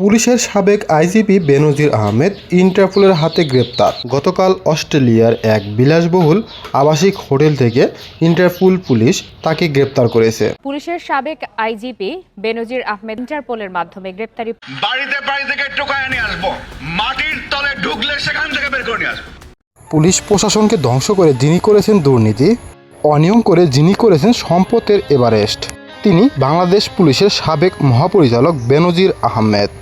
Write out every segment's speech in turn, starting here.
পুলিশের সাবেক আইজিপি বেনজির আহমেদ ইন্টারপোলের হাতে গ্রেপ্তার। গতকাল অস্ট্রেলিয়ার এক বিলাসবহুল আবাসিক হোটেল থেকে ইন্টারপোল পুলিশ তাকে গ্রেপ্তার করেছে। পুলিশের সাবেক আইজিপি বেনজির আহমেদ ইন্টারপোলের মাধ্যমে গ্রেপ্তারি বাড়িতে বাড়ি থেকে টোকায় নিয়ে আসব। মাটির তলে ঢুকলে সেখান থেকে বের করে নিয়ে আসব। পুলিশ প্রশাসনকে ধ্বংস করে যিনি করেছেন দুর্নীতি অনিয়ম করে যিনি করেছেন সম্পদের এভারেস্ট। তিনি বাংলাদেশ পুলিশের সাবেক মহাপরিচালক বেনজির আহমেদ।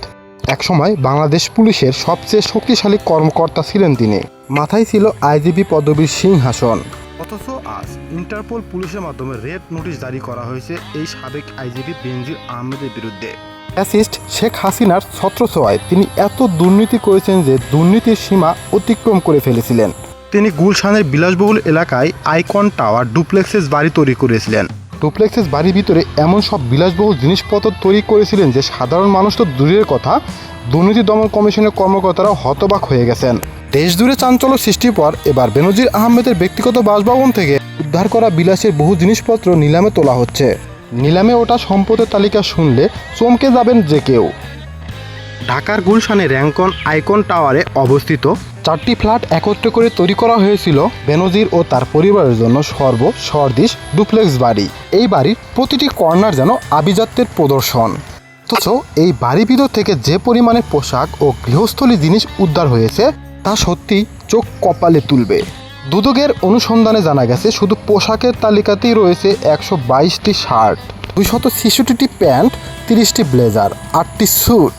একসময় বাংলাদেশ পুলিশের সবচেয়ে শক্তিশালী কর্মকর্তা ছিলেন তিনি। মাথায় ছিল আইজিপি পদবীর সিংহাসন। অথচ আজ ইন্টারপোল পুলিশের মাধ্যমে রেড নোটিশ জারি করা হয়েছে এই সাবেক আইজিপি বেনজির আহমেদের বিরুদ্ধে। অ্যাসিস্ট শেখ হাসিনার ছত্রছোয়ায় তিনি এত দুর্নীতি করেছেন যে দুর্নীতির সীমা অতিক্রম করে ফেলেছিলেন। তিনি গুলশানের বিলাসবহুল এলাকায় আইকন টাওয়ার ডুপ্লেক্সেস বাড়ি তৈরি করেছিলেন। ডুপ্লেক্সেস বাড়ির ভিতরে এমন সব বিলাসবহুল জিনিসপত্র তৈরি করেছিলেন যে সাধারণ মানুষ তো দূরের কথা, দুর্নীতি দমন কমিশনের কর্মকর্তারাও হতবাক হয়ে গেছেন। দেশ জুড়ে চাঞ্চল্য সৃষ্টির পর এবার বেনজির আহমেদের ব্যক্তিগত বাসভবন থেকে উদ্ধার করা বিলাসের বহু জিনিসপত্র নিলামে তোলা হচ্ছে। নিলামে ওটা সম্পদের তালিকা শুনলে চমকে যাবেন যে কেউ। ঢাকার গুলশানে র্যাঙ্কন আইকন টাওয়ারে অবস্থিত। চারটি ফ্ল্যাট একত্রে করে তৈরি করা হয়েছিল। বেনজির ও তার পরিবারের জন্য সর্ব সর্দিশ ডুপ্লেক্স বাড়ি। এই বাড়ির প্রতিটি কর্নার যেন আভিজাত্যের প্রদর্শন। অথচ এই বাড়ির ভিতর থেকে যে পরিমাণে পোশাক ও গৃহস্থলী জিনিস উদ্ধার হয়েছে, তা সত্যি চোখ কপালে তুলবে। দুদকের অনুসন্ধানে জানা গেছে, শুধু পোশাকের তালিকাতেই রয়েছে একশো বাইশটি শার্ট, দুইশত ছেষট্টিটি প্যান্ট, তিরিশটি ব্লেজার, আটটি স্যুট।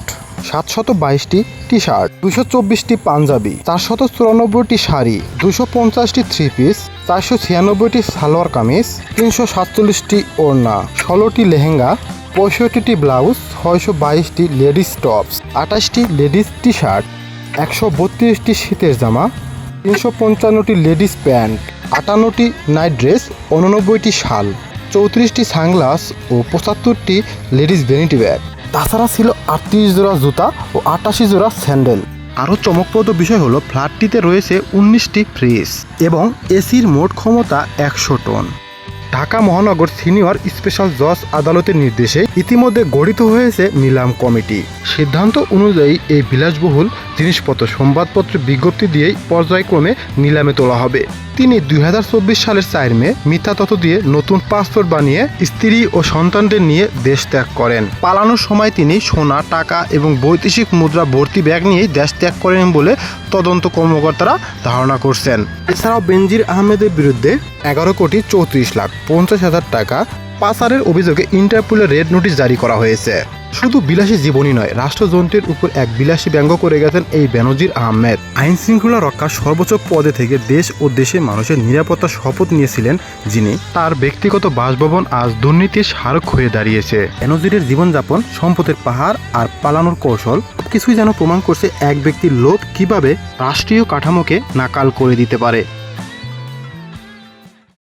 সাতশত বাইশটি টি শার্ট দুশো চব্বিশটি পাঞ্জাবি, চারশত চুরানব্বইটি শাড়ি, দুশো পঞ্চাশটি থ্রি পিস চারশো ছিয়ানব্বইটি সালোয়ার কামিজ, তিনশো সাতচল্লিশটি ওড়না, ষোলোটি লেহেঙ্গা, পঁয়ষট্টিটি ব্লাউজ, ছয়শো বাইশটি লেডিস টপস, আঠাশটি লেডিস টি শার্ট একশো বত্রিশটি শীতের জামা, তিনশো পঞ্চান্নটি লেডিস প্যান্ট, আটান্নটি নাইট ড্রেস, উননব্বইটি শাল, চৌত্রিশটি সানগ্লাস ও পঁচাত্তরটি লেডিস ভ্যানিটি ব্যাগ। তাছাড়া ছিল আটত্রিশ জোড়া জুতা ও আটাশি জোড়া স্যান্ডেল। আরও চমকপ্রদ বিষয় হলো, ফ্ল্যাটটিতে রয়েছে উনিশটি ফ্রিজ এবং এসির মোট ক্ষমতা একশো টন। ঢাকা মহানগর সিনিয়র স্পেশাল জজ আদালতের নির্দেশে ইতিমধ্যে গঠিত হয়েছে নিলাম কমিটি। সিদ্ধান্ত অনুযায়ী এই বিলাসবহুল জিনিসপত্র সংবাদপত্রে বিজ্ঞপ্তি দিয়েই পর্যায়ক্রমে নিলামে তোলা হবে। তিনি দু হাজার চব্বিশ সালের চার মে মিথ্যা তথ্য দিয়ে নতুন পাসপোর্ট বানিয়ে স্ত্রী ও সন্তানদের নিয়ে দেশ ত্যাগ করেন। পালানোর সময় তিনি সোনা, টাকা এবং বৈদেশিক মুদ্রা ভর্তি ব্যাগ নিয়েই দেশ ত্যাগ করেন বলে তদন্ত কর্মকর্তারা ধারণা করছেন। এছাড়াও বেনজির আহমেদের বিরুদ্ধে এগারো কোটি চৌত্রিশ লাখ পঞ্চাশ হাজার টাকা পাচারের অভিযোগে ইন্টারপোলের রেড নোটিশ জারি করা হয়েছে। শুধু বিলাসী জীবনই নয় রাষ্ট্রযন্ত্রের উপর এক বিলাসী ব্যঙ্গ করে গেছেন এই বেনজির আহমেদ। আইন শৃঙ্খলা রক্ষার সর্বোচ্চ পদে থেকে দেশ ও দেশের মানুষের নিরাপত্তার শপথ নিয়েছিলেন যিনি। তার ব্যক্তিগত বাসভবন আজ দুর্নীতির স্মারক হয়ে দাঁড়িয়েছে। বেনজিরের জীবনযাপন সম্পদের পাহাড় আর পালানোর কৌশল কিছুই যেন প্রমাণ করছে এক ব্যক্তির লোভ কীভাবে রাষ্ট্রীয় কাঠামোকে নাকাল করে দিতে পারে।